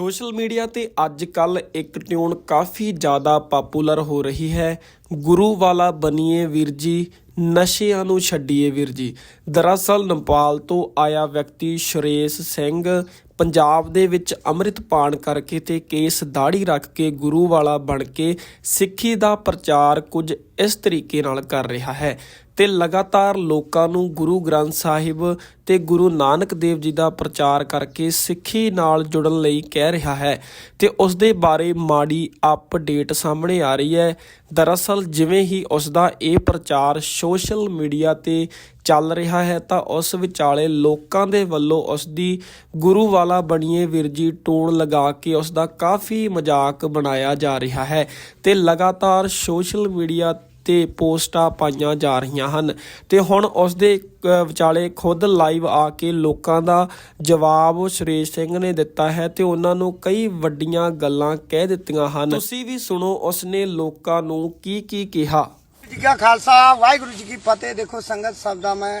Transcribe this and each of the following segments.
Social media ਤੇ ਅੱਜ ਕੱਲ ਇੱਕ ਟਿਊਨ ਕਾਫੀ ਜ਼ਿਆਦਾ ਪਪੂਲਰ ਹੋ ਰਹੀ ਹੈ। ਗੁਰੂ ਵਾਲਾ ਬਣੀਏ ਵੀਰ ਜੀ, ਨਸ਼ਿਆਂ ਨੂੰ ਛੱਡੀਏ ਵੀਰ ਜੀ। ਦਰਅਸਲ ਨੇਪਾਲ ਤੋਂ ਆਇਆ ਵਿਅਕਤੀ ਸ਼ਰੇਸ਼ ਸਿੰਘ ਪੰਜਾਬ ਦੇ ਵਿੱਚ ਅੰਮ੍ਰਿਤ ਪਾਨ ਕਰਕੇ ਤੇ ਕੇਸ ਦਾੜੀ ਰੱਖ ਕੇ ਗੁਰੂ ਵਾਲਾ ਬਣ ਕੇ ਸਿੱਖੀ ਦਾ ਪ੍ਰਚਾਰ ਕੁਝ ਇਸ ਤਰੀਕੇ ਨਾਲ ਕਰ ਰਿਹਾ ਹੈ ਤੇ ਲਗਾਤਾਰ ਲੋਕਾਂ ਨੂੰ ਗੁਰੂ ਗ੍ਰੰਥ ਸਾਹਿਬ ਤੇ ਗੁਰੂ ਨਾਨਕ ਦੇਵ ਜੀ ਦਾ ਪ੍ਰਚਾਰ ਕਰਕੇ ਸਿੱਖੀ ਨਾਲ ਜੁੜਨ ਲਈ ਕਹਿ ਰਿਹਾ ਹੈ ਤੇ ਉਸ ਦੇ ਬਾਰੇ ਮਾੜੀ ਅਪਡੇਟ ਸਾਹਮਣੇ ਆ ਰਹੀ ਹੈ। ਦਰਅਸਲ ਜਿਵੇਂ ਹੀ ਉਸ ਦਾ ਇਹ ਪ੍ਰਚਾਰ ਸੋਸ਼ਲ ਮੀਡੀਆ ਤੇ ਚੱਲ ਰਿਹਾ ਹੈ ਤਾਂ ਉਸ ਵਿਚਾਲੇ ਲੋਕਾਂ ਦੇ ਵੱਲੋਂ ਉਸ ਦੀ ਗੁਰੂ ਵਾਲਾ ਬਣੀਏ ਵੀਰ ਟੋਣ ਲਗਾ ਕੇ ਉਸ ਦਾ ਕਾਫੀ ਮਜ਼ਾਕ ਬਣਾਇਆ ਜਾ ਰਿਹਾ ਹੈ ਤੇ ਲਗਾਤਾਰ ਸੋਸ਼ਲ ਮੀਡੀਆ ਤੇ ਪੋਸਟਾਂ ਪਾਈਆਂ ਜਾ ਰਹੀਆਂ ਹਨ। ਤੇ ਹੁਣ ਉਸ ਦੇ ਵਿਚਾਲੇ ਖੁਦ ਲਾਈਵ ਆ ਕੇ ਲੋਕਾਂ ਦਾ ਜਵਾਬ ਸੁਰੇਸ਼ ਸਿੰਘ ਨੇ ਦਿੱਤਾ ਹੈ ਤੇ ਉਹਨਾਂ ਨੂੰ ਕਈ ਵੱਡੀਆਂ ਗੱਲਾਂ ਕਹਿ ਦਿੱਤੀਆਂ ਹਨ। ਤੁਸੀਂ ਵੀ ਸੁਣੋ ਉਸਨੇ ਲੋਕਾਂ ਨੂੰ ਕੀ ਕੀ ਕਿਹਾ? ਜੀ ਕਾ ਖਾਲਸਾ ਵਾਹਿਗੁਰੂ ਜੀ ਕੀ ਫਤਿਹ। ਦੇਖੋ ਸੰਗਤ ਸਭ ਦਾ ਮੈਂ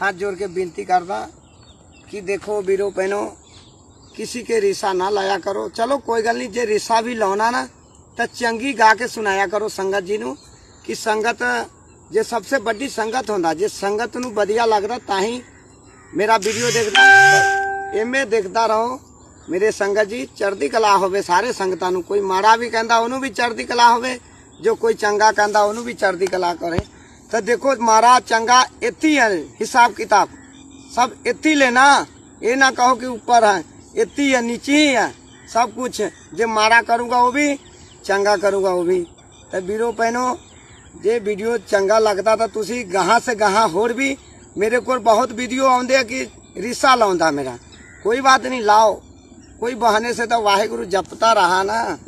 ਹੱਥ ਜੋੜ ਕੇ ਬੇਨਤੀ ਕਰਦਾ ਕਿ ਦੇਖੋ ਵੀਰੋ ਭੈਣੋ ਕਿਸੇ ਕੇ ਰਿਸਾ ਨਾ ਲਾਇਆ ਕਰੋ। ਚਲੋ ਕੋਈ ਗੱਲ ਨਹੀਂ ਜੇ ਰਿਸਾ ਵੀ ਲਾਉਣਾ ਨਾ ਤਾਂ ਚੰਗੀ ਗਾ ਕੇ ਸੁਣਾਇਆ ਕਰੋ ਸੰਗਤ ਜੀ ਨੂੰ। ਕਿ ਸੰਗਤ ਜੇ ਸਭ ਤੋਂ ਵੱਡੀ ਸੰਗਤ ਹੁੰਦਾ, ਜੇ ਸੰਗਤ ਨੂੰ ਵਧੀਆ ਲੱਗਦਾ ਤਾਂ ਹੀ ਮੇਰਾ ਵੀਡੀਓ ਦੇਖਦਾ। ਐਵੇਂ ਦੇਖਦਾ ਰਹੋ। ਮੇਰੇ ਸੰਗਤ ਜੀ, ਚੜ੍ਹਦੀ ਕਲਾ ਹੋਵੇ ਸਾਰੇ ਸੰਗਤਾਂ ਨੂੰ। ਕੋਈ ਮਾੜਾ ਵੀ ਕਹਿੰਦਾ, ਉਹਨੂੰ ਵੀ ਚੜ੍ਹਦੀ ਕਲਾ ਹੋਵੇ। ਜੋ ਕੋਈ ਚੰਗਾ ਕਹਿੰਦਾ, ਉਹਨੂੰ ਵੀ ਚੜ੍ਹਦੀ ਕਲਾ ਕਰੇ। ਤਾਂ ਦੇਖੋ ਮਾੜਾ ਚੰਗਾ ਇੱਥੇ ਹੈ ਹਿਸਾਬ ਕਿਤਾਬ। ਸਭ ਇੱਥੇ ਲੈਣਾ। ਇਹ ਨਾ ਕਹੋ ਕਿ ਉੱਪਰ ਹੈ। ਇੱਥੇ ਹੈ ਨੀਚੇ ਹੀ ਹੈ। ਸਭ ਕੁਝ ਜੇ ਮਾੜਾ ਕਰੂੰਗਾ, ਉਹ ਵੀ ਚੰਗਾ ਕਰੂਗਾ, ਉਹ ਵੀ। ਤਾਂ ਵੀਰੋ ਪਹਿਨੋ ਜੇ ਵੀਡੀਓ ਚੰਗਾ ਲੱਗਦਾ ਤਾਂ ਤੁਸੀਂ ਗਾਹਾਂ ਸੇ ਗਾਹਾਂ ਹੋਰ ਵੀ ਮੇਰੇ ਕੋਲ ਬਹੁਤ ਵੀਡੀਓ ਆਉਂਦੇ ਆ ਕਿ ਰਿਸਾ ਲਾਉਂਦਾ ਮੇਰਾ। ਕੋਈ ਬਾਤ ਨਹੀਂ, ਲਾਓ। ਕੋਈ ਬਹਾਨੇ ਸੇ ਤਾਂ ਵਾਹਿਗੁਰੂ ਜਪਤਾ ਰਹਾ ਨਾ।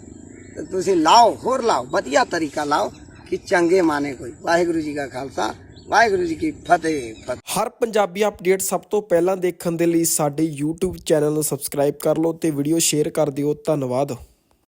ਤੁਸੀਂ ਲਾਓ, ਹੋਰ ਲਾਓ, ਵਧੀਆ ਤਰੀਕਾ ਲਾਓ ਕਿ ਚੰਗੇ ਮਾਨੇ ਕੋਈ। ਵਾਹਿਗੁਰੂ ਜੀ ਕਾ ਖਾਲਸਾ, ਵਾਹਿਗੁਰੂ ਜੀ ਕੀ ਫਤਿਹ ਫਤਿਹ। ਹਰ ਪੰਜਾਬੀ ਅਪਡੇਟ ਸਭ ਤੋਂ ਪਹਿਲਾਂ ਦੇਖਣ ਦੇ ਲਈ ਸਾਡੇ YouTube ਚੈਨਲ ਨੂੰ ਸਬਸਕ੍ਰਾਈਬ ਕਰ ਲਓ ਤੇ ਵੀਡੀਓ ਸ਼ੇਅਰ ਕਰ ਦਿਓ। ਧੰਨਵਾਦ।